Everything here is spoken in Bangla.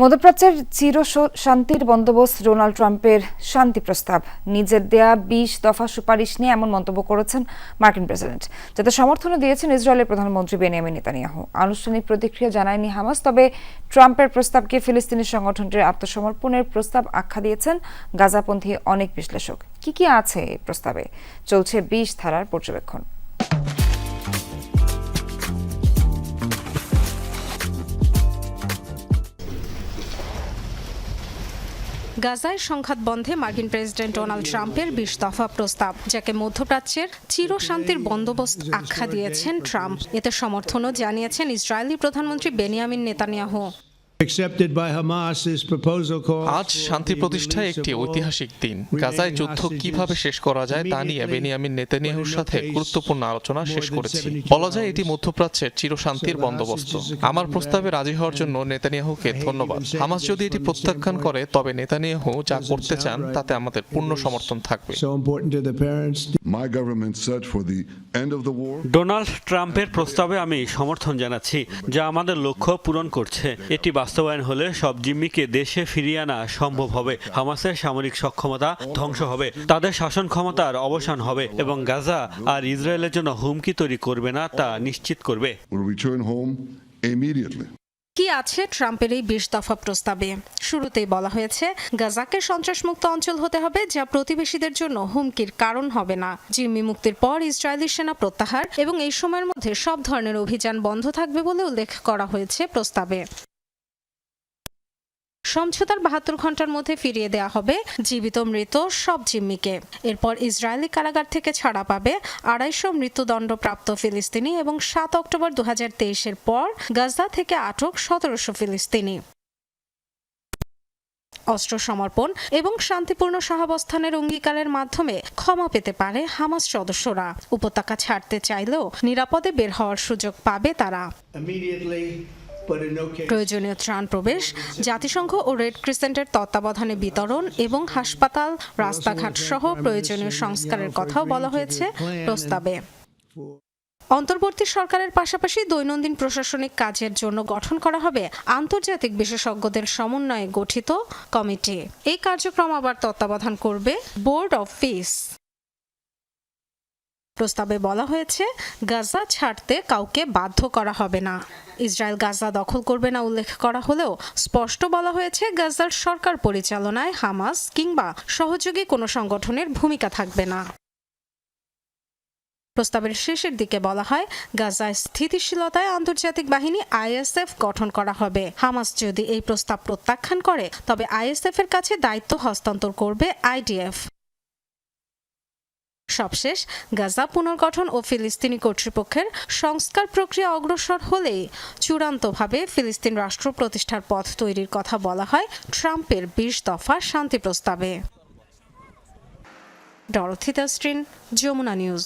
মধ্যপ্রাচ্যের চির শান্তির বন্দোবস্ত ডোনাল্ড ট্রাম্পের শান্তি প্রস্তাব। নিজের দেয়া বিশ দফা সুপারিশ নিয়ে এমন মন্তব্য করেছেন মার্কিন প্রেসিডেন্ট, যাতে সমর্থনও দিয়েছেন ইসরায়েলের প্রধানমন্ত্রী বেনিয়ামিন নেতানিয়াহু। আনুষ্ঠানিক প্রতিক্রিয়া জানায়নি হামাস, তবে ট্রাম্পের প্রস্তাবকে ফিলিস্তিনি সংগঠনটির আত্মসমর্পণের প্রস্তাব আখ্যা দিয়েছেন গাজাপন্থী অনেক বিশ্লেষক। কি কি আছে এই প্রস্তাবে? চলছে বিশ ধারার পর্যবেক্ষণ। গাজায় সংঘাত বন্ধে মার্কিন প্রেসিডেন্ট ডোনাল্ড ট্রাম্পের বিশ দফা প্রস্তাব, যাকে মধ্যপ্রাচ্যের চিরশান্তির বন্দোবস্ত আখ্যা দিয়েছেন ট্রাম্প। এতে সমর্থনও জানিয়েছেন ইসরায়েলি প্রধানমন্ত্রী Benjamin Netanyahu. Accepted by Hamas. This proposal calls আজ শান্তি প্রতিষ্ঠায় একটি ঐতিহাসিক দিন। গাজায় যুদ্ধ কীভাবে শেষ করা যায় তা নিয়ে বেনিয়ামিন নেতানিয়াহুর সাথে গুরুত্বপূর্ণ আলোচনা শেষ করেছি। বলা যায় এটি মধ্যপ্রাচ্যের চিরশান্তির বন্দোবস্ত। আমার প্রস্তাবে রাজি হওয়ার জন্য নেতানিয়াহুকে ধন্যবাদ। হামাস যদি এটি প্রত্যাখ্যান করে তবে নেতানিয়াহু যা করতে চান তাতে আমাদের পূর্ণ সমর্থন থাকবে. ডোনাল্ড ট্রাম্পের প্রস্তাবে আমি সমর্থন জানাচ্ছি যা আমাদের লক্ষ্য পূরণ করছে। এটি বাস্তবায়ন হলে সব জিম্মিকে দেশে ফিরিয়ে আনা সম্ভব হবে। হামাসের সামরিক সক্ষমতা ধ্বংস হবে। তাদের শাসন ক্ষমতার অবসান হবে এবং গাজা আর ইসরায়েলের জন্য হুমকি তৈরি করবে না তা নিশ্চিত করবে. কি আছে ট্রাম্পের এই বিশ দফা প্রস্তাবে? শুরুতেই বলা হয়েছে গাজাকে সন্ত্রাসমুক্ত অঞ্চল হতে হবে যা প্রতিবেশীদের জন্য হুমকির কারণ হবে না। জিম্মি মুক্তির পর ইসরায়েলি সেনা প্রত্যাহার এবং এই সময়ের মধ্যে সব ধরনের অভিযান বন্ধ থাকবে বলে উল্লেখ করা হয়েছে প্রস্তাবে। সমঝোতার বাহাত্তর ঘণ্টার মধ্যে ফিরিয়ে দেওয়া হবে জীবিত মৃত সব জিম্মিকে। এরপর ইসরায়েলি কারাগার থেকে ছাড়া পাবে আড়াইশো মৃত্যুদণ্ডপ্রাপ্ত ফিলিস্তিনি এবং সাত অক্টোবর দু এর পর গাজা থেকে আটক সতেরোশো ফিলিস্তিনি। অস্ত্র সমর্পণ এবং শান্তিপূর্ণ সহাবস্থানের অঙ্গীকারের মাধ্যমে ক্ষমা পেতে পারে হামাস সদস্যরা। উপত্যকা ছাড়তে চাইলেও নিরাপদে বের হওয়ার সুযোগ পাবে তারা। প্রয়োজনীয় ত্রাণ প্রবেশ, জাতিসংঘ ও রেড ক্রিসেন্টের তত্ত্বাবধানে বিতরণ এবং হাসপাতাল, রাস্তাঘাট সহ প্রয়োজনীয় সংস্কারের কথাও বলা হয়েছে প্রস্তাবে। অন্তর্বর্তী সরকারের পাশাপাশি দৈনন্দিন প্রশাসনিক কাজের জন্য গঠন করা হবে আন্তর্জাতিক বিশেষজ্ঞদের সমন্বয়ে গঠিত কমিটি। এই কার্যক্রম আবার তত্ত্বাবধান করবে বোর্ড অফ পিস প্রস্তাবে বলা হয়েছে, গাজা ছাড়তে কাউকে বাধ্য করা হবে না। ইসরায়েল গাজা দখল করবে না উল্লেখ করা হলেও স্পষ্ট বলা হয়েছে, গাজার সরকার পরিচালনায় হামাস কিংবা সহযোগী কোনো সংগঠনের ভূমিকা থাকবে না। প্রস্তাবের শেষের দিকে বলা হয়, গাজায় স্থিতিশীলতায় আন্তর্জাতিক বাহিনী আইএসএফ গঠন করা হবে। হামাস যদি এই প্রস্তাব প্রত্যাখ্যান করে, তবে আইএসএফ এর কাছে দায়িত্ব হস্তান্তর করবে আইডিএফ। সবশেষ, গাজা পুনর্গঠন ও ফিলিস্তিনি কর্তৃপক্ষের সংস্কার প্রক্রিয়া অগ্রসর হলে চূড়ান্তভাবে ফিলিস্তিন রাষ্ট্র প্রতিষ্ঠার পথ তৈরির কথা বলা হয় ট্রাম্পের বিশ দফা শান্তি প্রস্তাবে। ডরথিতা স্ট্রিন যমুনা নিউজ।